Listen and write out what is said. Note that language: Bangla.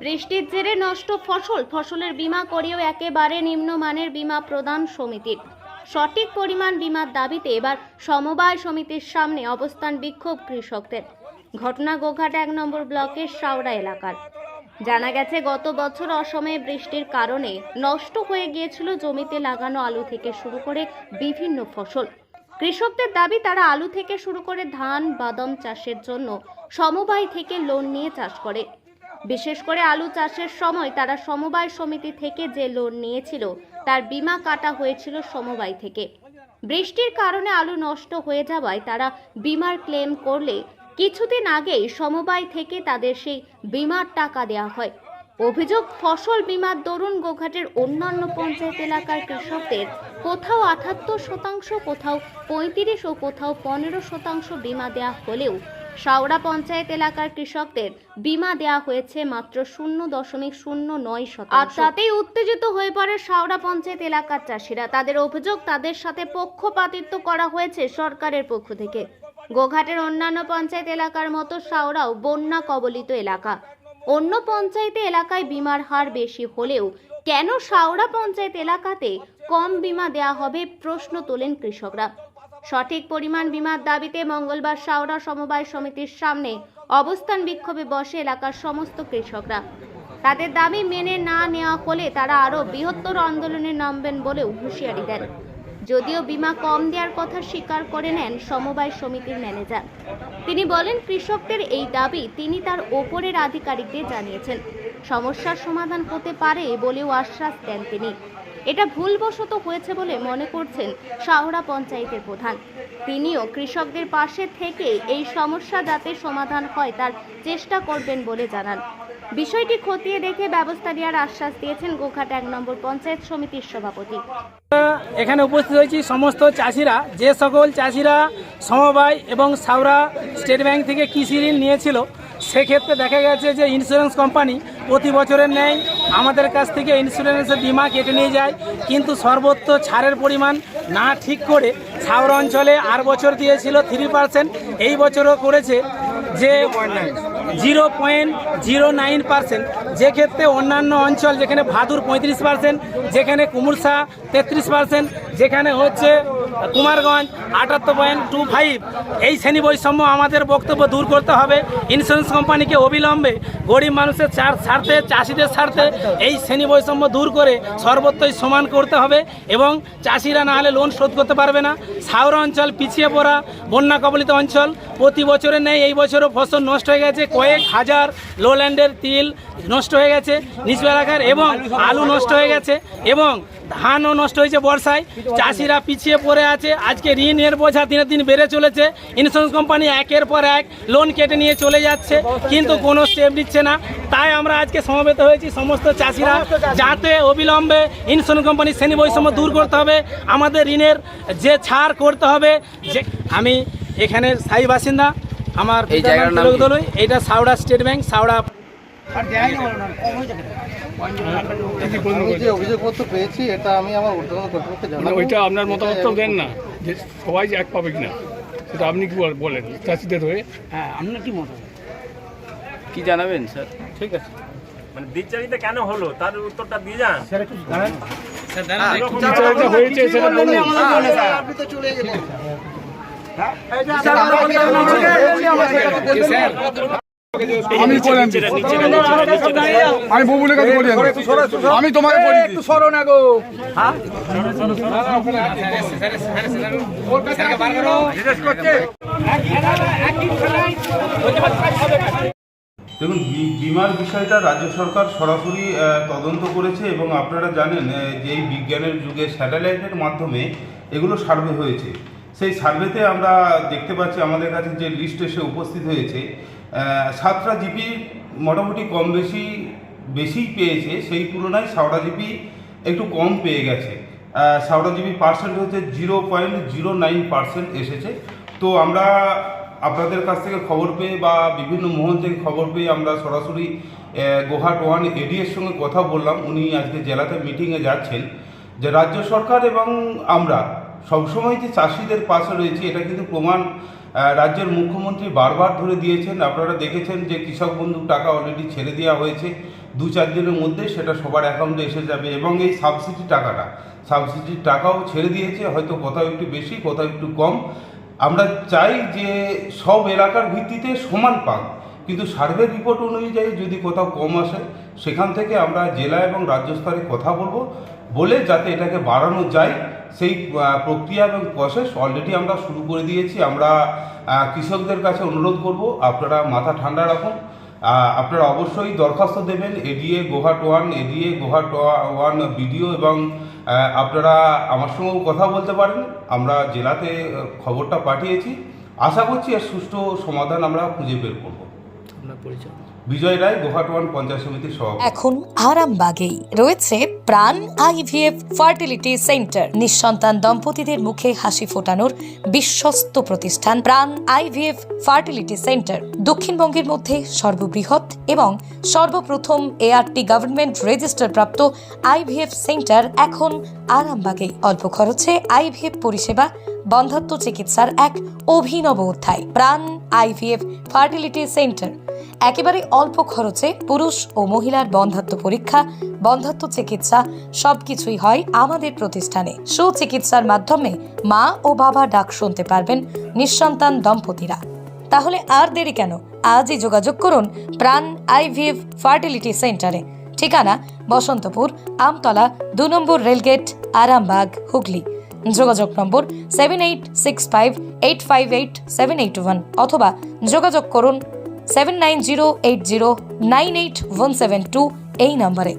বৃষ্টির জেরে নষ্ট ফসল। ফসলের বীমা করেও একেবারে নিম্নমানের বীমা প্রদান সমিতির। সঠিক পরিমাণ বীমার দাবিতে এবার সমবায় সমিতির সামনে অবস্থান বিক্ষোভ কৃষকদের। ঘটনা গোঘাট এক নম্বর ব্লকের সাওড়া এলাকার। জানা গেছে, গত বছর অসময়ে বৃষ্টির কারণে নষ্ট হয়ে গিয়েছিল জমিতে লাগানো আলু থেকে শুরু করে বিভিন্ন ফসল। কৃষকদের দাবি, তারা আলু থেকে শুরু করে ধান, বাদাম চাষের জন্য সমবায় থেকে লোন নিয়ে চাষ করে। বিশেষ করে আলু চাষের সময় তারা সমবায় সমিতি থেকে যে লোন নিয়েছিল, তার বিমা কাটা হয়েছিল সমবায় থেকে। বৃষ্টির কারণে আলু নষ্ট হয়ে যাওয়ায় তারা বিমার ক্লেম করলে কিছুদিন আগেই সমবায় থেকে তাদের সেই বিমার টাকা দেওয়া হয়। অভিযোগ, ফসল বিমার দরুন গোঘাটের অন্যান্য পঞ্চায়েত এলাকার কৃষকদের কোথাও আঠাত্তর শতাংশ, কোথাও পঁয়ত্রিশ ও কোথাও পনেরো শতাংশ বিমা দেওয়া হলেও শাওড়া পঞ্চায়েত এলাকার কৃষকদের বিমা দেওয়া হয়েছে মাত্র শূন্য দশমিক শূন্য নয় শতাংশ। আর তাতেই উত্তেজিত হয়ে পড়ে শাওড়া পঞ্চায়েত এলাকার চাষিরা। তাদের অভিযোগ, তাদের সাথে পক্ষপাতিত্ব করা হয়েছে সরকারের পক্ষ থেকে। গোঘাটের অন্যান্য পঞ্চায়েত এলাকার মতো শাওড়াও বন্যা কবলিত এলাকা। অন্য পঞ্চায়েতে এলাকায় বিমার হার বেশি হলেও কেন শাওড়া পঞ্চায়েত এলাকাতে কম বিমা দেয়া হবে প্রশ্ন তোলেন কৃষকরা। সঠিক পরিমাণ বিমার দাবিতে মঙ্গলবার শাওড়া সমবায় সমিতির সামনে অবস্থান বিক্ষোভে বসে এলাকার সমস্ত কৃষকরা। তাদের দাবি মেনে না নেওয়া হলে তারা আরও বৃহত্তর আন্দোলনে নামবেন বলেও হুঁশিয়ারি দেন। যদিও বিমা কম দেওয়ার কথা স্বীকার করে নেন সমবায় সমিতির ম্যানেজার। তিনি বলেন, কৃষকদের এই দাবি তিনি তার ওপরের আধিকারিকদের জানিয়েছেন। সমস্যার সমাধান হতে পারে বলেও আশ্বাস দেন তিনি। এটা ভুলবশত হয়েছে বলে মনে করছেন শাহরা পঞ্চায়েতের প্রধান। তিনিও কৃষকদের পাশে থেকে এই সমস্যা যাতে সমাধান হয় তার চেষ্টা করবেন বলে জানান। বিষয়টি খতিয়ে দেখে ব্যবস্থা নেওয়ার আশ্বাস দিয়েছেন গোঘাট এক নম্বর পঞ্চায়েত সমিতির সভাপতি। এখানে উপস্থিত হয়েছি সমস্ত চাষিরা, যে সকল চাষিরা সমবায় এবং সাউরা স্টেট ব্যাংক থেকে কৃষি ঋণ নিয়েছিল, সেক্ষেত্রে দেখা গেছে যে ইন্স্যুরেন্স কোম্পানি প্রতি বছরের ন্যায় আমাদের কাছ থেকে ইন্স্যুরেন্সের বিমা কেটে নিয়ে যায়। কিন্তু সর্বোচ্চ ছাড়ের পরিমাণ না ঠিক করে সাউরা অঞ্চলে আর বছর দিয়েছিল থ্রি পার্সেন্ট এই বছরও করেছে যে zero point zero nine percent যেক্ষেত্রে অন্যান্য অঞ্চল যেখানে ভাদুর পঁয়ত্রিশ পার্সেন্ট যেখানে কুমুরসা তেত্রিশ পার্সেন্ট যেখানে হচ্ছে কুমারগঞ্জ, আটাত্তর পয়েন্ট টু ফাইভ এই শ্রেণি বৈষম্য আমাদের বক্তব্য দূর করতে হবে। ইন্স্যুরেন্স কোম্পানিকে অবিলম্বে গরিব মানুষের চার স্বার্থে, চাষিদের স্বার্থে এই শ্রেণি বৈষম্য দূর করে সর্বত্রই সমান করতে হবে এবং চাষিরা না হলে লোন শোধ করতে পারবে না। সাউরা অঞ্চল পিছিয়ে পড়া বন্যা কবলিত অঞ্চল। প্রতি বছরের নেই এই বছরও ফসল নষ্ট হয়ে গেছে। কয়েক হাজার লোল্যান্ডের তিল নষ্ট হয়ে গেছে। নিচু এলাকার এবং আলু নষ্ট হয়ে গেছে এবং ধানও নষ্ট হয়েছে বর্ষায়। চাষিরা পিছিয়ে পড়ে আছে। আজকে ঋণের বোঝা দিনের দিন বেড়ে চলেছে। ইন্স্যুরেন্স কোম্পানি একের পর এক লোন কেটে নিয়ে চলে যাচ্ছে। কিন্তু কোনো স্টেপ নিচ্ছে না। তাই আমরা আজকে সমবেত হয়েছি। সমস্ত চাষিরা যাতে অবিলম্বে ইন্স্যুরেন্স কোম্পানির শ্রেণি বৈষম্য দূর করতে হবে। আমাদের ঋণের যে ছাড় করতে হবে যে আমি এখানের স্থায়ী বাসিন্দা। আমার এই জায়গার নাম? এটা সাউড়া স্টেট ব্যাংক সাউড়া আমি যে অভিযোগপত্র পেয়েছি এটা আমি আমার ঊর্ধ্বতন কর্তৃপক্ষকে মানে জানাব। ওইটা আপনার মতামত তো দেন না যে সবাই যে এক পাবে কিনা সেটা আপনি কি বলেন চাষিদের হয়ে? কি জানাবেন স্যার? ঠিক আছে। মানে দ্বিচারিতা কেন হলো? তার উত্তরটা দিয়ে যান। হয়েছে সেটা বলুন। আমি ববুলের কাছে বলি আমি। তোমাকে বলি। একটু সরো না গো। দেখুন বিমার বিষয়টা রাজ্য সরকার সরাসরি তদন্ত করেছে এবং আপনারা জানেন যে এই বিজ্ঞানের যুগে স্যাটেলাইটের মাধ্যমে এগুলো সার্ভে হয়েছে। সেই সার্ভেতে আমরা দেখতে পাচ্ছি, আমাদের কাছে যে লিস্ট এসে উপস্থিত হয়েছে সাতটা জিপি মোটামুটি কম বেশি বেশিই পেয়েছে, সেই তুলনায় সাওড়া জিপি একটু কম পেয়ে গেছে। সাওড়া জিপি পার্সেন্ট হচ্ছে zero point zero nine percent এসেছে। তো আমরা আপনাদের কাছ থেকে খবর পেয়ে বা বিভিন্ন মহল থেকে খবর পেয়ে আমরা সরাসরি গোহাট ওয়ান এডিএর সঙ্গে কথা বললাম। উনি আজকে জেলাতে মিটিংয়ে যাচ্ছেন। যে রাজ্য সরকার এবং আমরা সবসময় যে চাষিদের পাশে রয়েছে, এটা কিন্তু প্রমাণ রাজ্যের মুখ্যমন্ত্রী বারবার ধরে দিয়েছেন। আপনারা দেখেছেন যে কৃষক বন্ধুর টাকা অলরেডি ছেড়ে দেওয়া হয়েছে। দু চার দিনের মধ্যে সেটা সবার অ্যাকাউন্টে এসে যাবে এবং এই সাবসিডি টাকাটা সাবসিডির টাকাও ছেড়ে দিয়েছে। হয়তো কোথাও একটু বেশি, কোথাও একটু কম। আমরা চাই যে সব এলাকার ভিত্তিতে সমান পাক। কিন্তু সার্ভে রিপোর্ট অনুযায়ী যদি কোথাও কম আসে, সেখান থেকে আমরা জেলা এবং রাজ্য স্তরে কথা বলব। বলে যাতে এটাকে বাড়ানো যায়, সেই প্রক্রিয়া এবং প্রসেস অলরেডি আমরা শুরু করে দিয়েছি। আমরা কৃষকদের কাছে অনুরোধ করব, আপনারা মাথা ঠান্ডা রাখুন। আপনারা অবশ্যই দরখাস্ত দেবেন ADA, Goghat one, ADA, Goghat one BDO এবং আপনারা আমার সঙ্গেও কথা বলতে পারেন। আমরা জেলাতে খবরটা পাঠিয়েছি। আশা করছি এর সুষ্ঠু সমাধান আমরা খুঁজে বের করব। করব বিজয় রায় গোহাটওয়ান পঞ্চায়েত সমিতির সভাপতি। এখন আরামবাগেই রয়েছে প্রাণ আইভিএফ ফার্টিলিটি সেন্টার। নিঃসন্তান দম্পতিদের মুখে হাসি ফোটানোর বিশ্বস্ত প্রতিষ্ঠান প্রাণ আইভিএফ ফার্টিলিটি সেন্টার। দক্ষিণবঙ্গের মধ্যে সর্ববৃহৎ এবং সর্বপ্রথম এআরটি গভর্নমেন্ট রেজিস্টার প্রাপ্ত আইভিএফ সেন্টার এখন আরামবাগে অল্প খরচে আইভিএফ পরিষেবা, বন্ধাত্ম চিকিৎসার এক অভিনব অধ্যায়, প্রাণ আইভিএফ ফার্টিলিটি সেন্টার। একেবারে অল্প খরচে পুরুষ ও মহিলার বন্ধাত্ম পরীক্ষা, বন্ধাত্ম চিকিৎসা সবকিছুই হয় আমাদের প্রতিষ্ঠানে। সুচিকিৎসার মাধ্যমে মা ও বাবা ডাক শুনতে পারবেন নিঃসন্তান দম্পতিরা। তাহলে আর দেরি কেন? আজই যোগাযোগ করুন প্রাণ আইভিএফ ফার্টিলিটি সেন্টারে। ঠিকানা বসন্তপুর, আমতলা, দু নম্বর রেলগেট, আরামবাগ, হুগলি। যোগাযোগ নম্বর seven eight six five eight five eight seven eight one অথবা যোগাযোগ করুন seven nine zero eight zero nine eight one seven two এই নম্বরে।